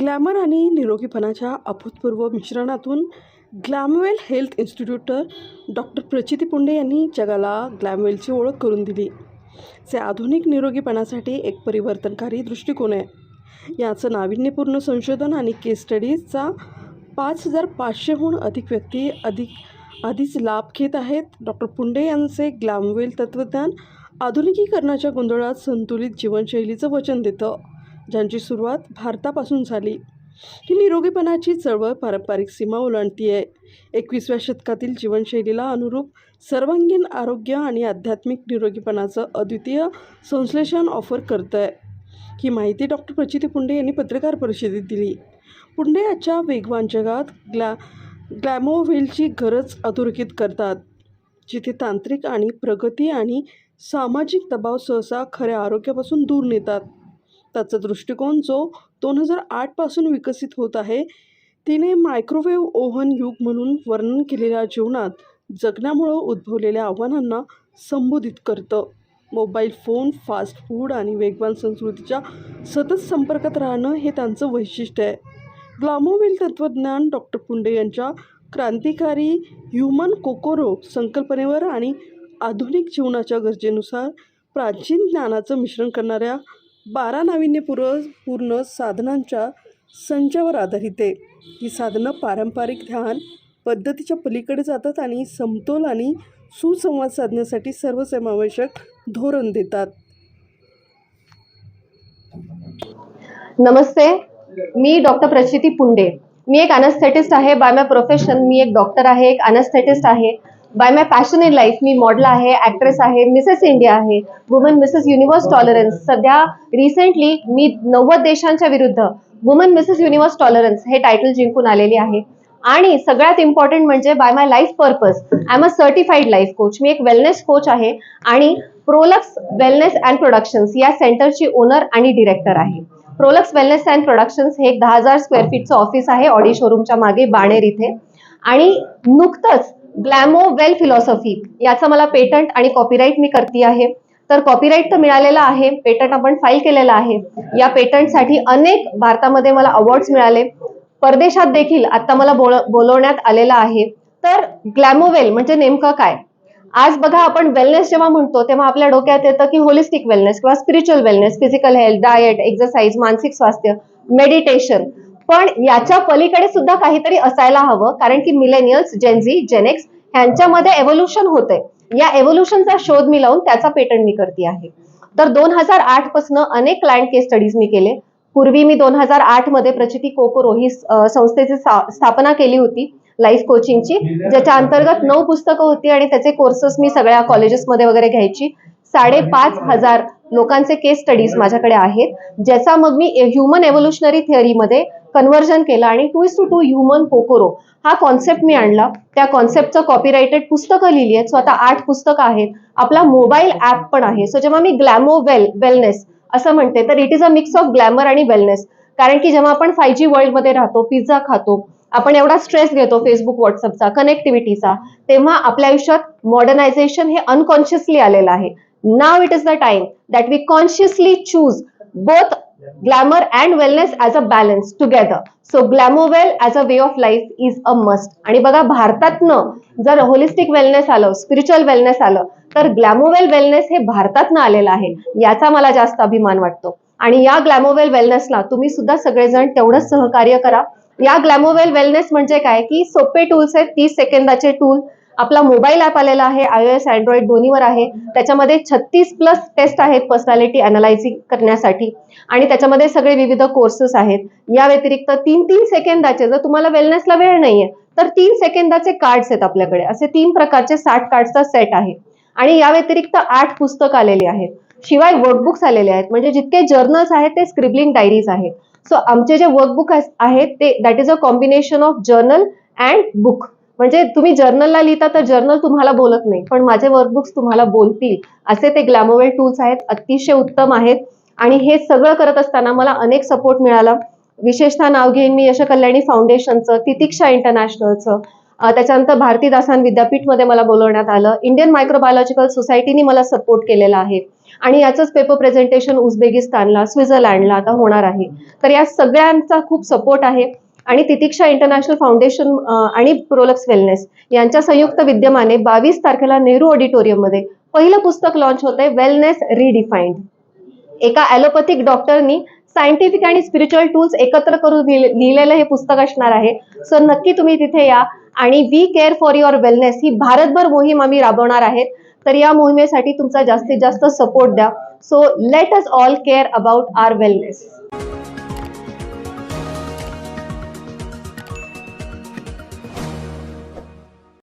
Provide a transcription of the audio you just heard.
Glamour आणि निरोगीपणाच्या अभूतपूर्व मिश्रणातून Glamwell health institute doctor Prachiti Punde यांनी जगाला ग्लॅमवेलची ओळख करून दिली. जे आधुनिक निरोगीपणासाठी एक परिवर्तनकारी दृष्टिकोन आहे. याचं नाविन्यपूर्ण संशोधन आणि केस स्टडीजचा पाच हजार पाचशेहून अधिक व्यक्ती अधिक आधीच लाभ घेत आहेत. डॉक्टर पुंडे यांचे ग्लॅमवेल तत्त्वज्ञान आधुनिकीकरणाच्या गोंधळात संतुलित जीवनशैलीचं वचन देतं. ज्यांची सुरुवात भारतापासून झाली. ही निरोगीपणाची चळवळ पारंपरिक सीमा ओलांडती आहे एकवीसव्या शतकातील जीवनशैलीला अनुरूप सर्वांगीण आरोग्य आणि आध्यात्मिक निरोगीपणाचं अद्वितीय संश्लेषण ऑफर करतं आहे ही माहिती डॉक्टर प्रचिती पुंडे यांनी पत्रकार परिषदेत दिली. पुंडे आजच्या वेगवान जगात ग्लॅ ग्लॅमोव्हेलची गरज अधोरेखित करतात. जिथे तांत्रिक आणि प्रगती आणि सामाजिक दबाव सहसा खऱ्या आरोग्यापासून दूर नेतात. त्याचा दृष्टिकोन जो दोन हजार आठपासून विकसित होत आहे तिने मायक्रोवेव्ह ओव्हन युग म्हणून वर्णन केलेल्या जीवनात जगण्यामुळं उद्भवलेल्या आव्हानांना संबोधित करतं. मोबाईल फोन फास्ट फूड आणि वेगवान संस्कृतीच्या सतत संपर्कात राहणं हे त्यांचं वैशिष्ट्य आहे. ग्लामोवेल तत्त्वज्ञान डॉक्टर पुंडे यांच्या क्रांतिकारी ह्युमन कोकोरो संकल्पनेवर आणि आधुनिक जीवनाच्या गरजेनुसार प्राचीन ज्ञानाचं मिश्रण करणाऱ्या बारा नाविन्यपूर्व पूर्ण साधनांच्या संचावर आधारित आहे. ही साधनं पारंपरिक ध्यान पद्धतीच्या पलीकडे जातात आणि समतोल आणि सुसंवाद साधण्यासाठी सर्वसमावेशक धोरण देतात. नमस्ते मी डॉक्टर प्रचिती पुंडे. मी एक अनस्थेटिस्ट आहे बाय माय प्रोफेशन मी एक डॉक्टर आहे एक अनस्थेटिस्ट आहे. By my passion in life me model आहे ॲक्ट्रेस आहे मिसेस इंडिया आहे वुमन मिसेस युनिव्हर्स टॉलरन्स सध्या रिसेंटली मी नव्वद देशांच्या विरुद्ध वुमन मिसेस युनिव्हर्स टॉलरन्स हे टायटल जिंकून आलेली आहे. आणि सगळ्यात इम्पॉर्टंट म्हणजे by my life purpose I am a certified life coach मी एक वेलनेस कोच आहे आणि प्रोलक्स वेलनेस अँड प्रोडक्शन्स या सेंटरची ओनर आणि डिरेक्टर आहे. प्रोलक्स वेलनेस अँड प्रोडक्शन्स हे एक दहा हजार स्क्वेअर फीटचं ऑफिस आहे ऑडी शोरूमच्या मागे बाणेर इथे. आणि नुकतंच ग्लॅमो वेल फिलॉसॉफी याचं मला पेटंट आणि कॉपीराईट मी करते आहे. तर कॉपीराईट तर मिळालेला आहे पेटंट आपण फाईल केलेलं आहे. या पेटंटसाठी अनेक भारतामध्ये मला अवॉर्ड्स मिळाले. परदेशात देखील आता मला बोल बोलवण्यात आलेलं आहे. तर ग्लॅमोवेल म्हणजे नेमकं काय? आज बघा आपण वेलनेस जेव्हा म्हणतो तेव्हा आपल्या डोक्यात येतं की होलिस्टिक वेलनेस किंवा spiritual wellness physical health diet exercise मानसिक स्वास्थ्य मेडिटेशन पण याच्या पलीकडे सुद्धा काहीतरी असायला हवं कारण की millennials Gen Z Gen X ह्यांच्यामध्ये एव्होल्युशन होते या एव्होल्युशनचा शोध मी लावून त्याचा पेटंट मी करते आहे. तर दोन हजार आठपासून अनेक क्लायंट केस स्टडीज मी केले. पूर्वी मी दोन हजार आठमध्ये प्रचिती कोकोरो ही संस्थेची स्थापना केली होती लाईफ कोचिंगची ज्याच्या अंतर्गत नऊ पुस्तकं होती आणि त्याचे कोर्सेस मी सगळ्या कॉलेजेसमध्ये वगैरे घ्यायची. साडेपाच हजार लोकांचे केस स्टडीज माझ्याकडे आहेत ज्याचा मग मी ह्युमन एव्होल्युशनरी थिअरीमध्ये कन्व्हर्जन केलं आणि to is to to human कोकोरो हा कॉन्सेप्ट मी आणला. त्या कॉन्सेप्टचं कॉपीरायटेड पुस्तकं लिहिली आहेत. सो आता आठ पुस्तकं आहेत. आपला मोबाईल ऍप पण आहे. सो जेव्हा मी ग्लॅमो वेल वेलनेस असं म्हणते तर it is a mix of glamour आणि वेलनेस कारण की जेव्हा आपण फाय जी वर्ल्डमध्ये राहतो पिझ्झा खातो आपण एवढा स्ट्रेस घेतो फेसबुक व्हॉट्सअपचा कनेक्टिव्हिटीचा तेव्हा आपल्या आयुष्यात मॉडर्नायझेशन हे अनकॉन्शियसली आलेलं आहे. नाव it is the time that we consciously choose both glamour and wellness as a balance together so Glamowell as a way of life is a must आणि बघा भारतातनं जर होलिस्टिक वेलनेस आलं स्पिरिच्युअल वेलनेस आलं तर ग्लॅमोवेल wellness हे भारतातनं आलेलं आहे याचा मला जास्त अभिमान वाटतो. आणि या ग्लॅमोवेल वेलनेसला तुम्ही सुद्धा सगळेजण तेवढंच सहकार्य करा. या ग्लॅमोवेल वेलनेस म्हणजे काय? की सोपे टूल्स आहेत तीस सेकंदाचे टूल आपला मोबाईल ऍप आलेला आहे आय एस अँड्रॉइड दोन्हीवर आहे. त्याच्यामध्ये छत्तीस प्लस टेस्ट आहेत पर्सनॅलिटी अनालायझिंग करण्यासाठी. आणि त्याच्यामध्ये सगळे विविध कोर्सेस आहेत. या व्यतिरिक्त तीन तीन सेकंदाचे जर तुम्हाला वेलनेसला वेळ नाहीये तर तीन सेकंदाचे कार्ड्स आहेत आपल्याकडे. असे तीन प्रकारचे साठ कार्डचा सेट आहे. आणि या व्यतिरिक्त आठ पुस्तक आलेली आहेत. शिवाय वर्कबुक्स आलेले आहेत. म्हणजे जितके जर्नल्स आहेत ते स्क्रिबलिंग डायरीज आहेत. सो आमचे जे वर्कबुक आहेत ते that is a combination of journal and book म्हणजे तुम्ही जर्नलला लिहिता तर जर्नल तुम्हाला बोलत नाही पण माझे वर्कबुक्स तुम्हाला बोलतील. असे ते ग्लॅमोवेल टूल्स आहेत अतिशय उत्तम आहेत. आणि हे सगळं करत असताना मला अनेक सपोर्ट मिळाला. विशेषतः नाव घेईन मी यश कल्याणी फाउंडेशनचं तितिक्षा इंटरनॅशनलचं त्याच्यानंतर भारतीदासन विद्यापीठमध्ये मला बोलवण्यात आलं. इंडियन मायक्रोबायोलॉजिकल सोसायटीनी मला सपोर्ट केलेला आहे. आणि याचंच पेपर प्रेझेंटेशन उझबेकिस्तानला स्वित्झर्लंडला आता होणार आहे. तर या सगळ्यांचा खूप सपोर्ट आहे. आणि तितिक्षा इंटरनॅशनल फाउंडेशन आणि प्रोलक्स वेलनेस यांच्या संयुक्त विद्यमाने बावीस तारखेला नेहरू ऑडिटोरियममध्ये पहिलं पुस्तक लॉन्च होतंय वेलनेस रिडिफाईंड एका ॲलोपॅथिक डॉक्टरनी सायंटिफिक आणि स्पिरिच्युअल टूल्स एकत्र करून लिहिले- लिहिलेलं हे पुस्तक असणार आहे. सो नक्की तुम्ही तिथे या आणि we care for your wellness ही भारतभर मोहीम आम्ही राबवणार आहेत. तर या मोहिमेसाठी तुमचा जास्तीत जास्त सपोर्ट द्या. So let us all care about our wellness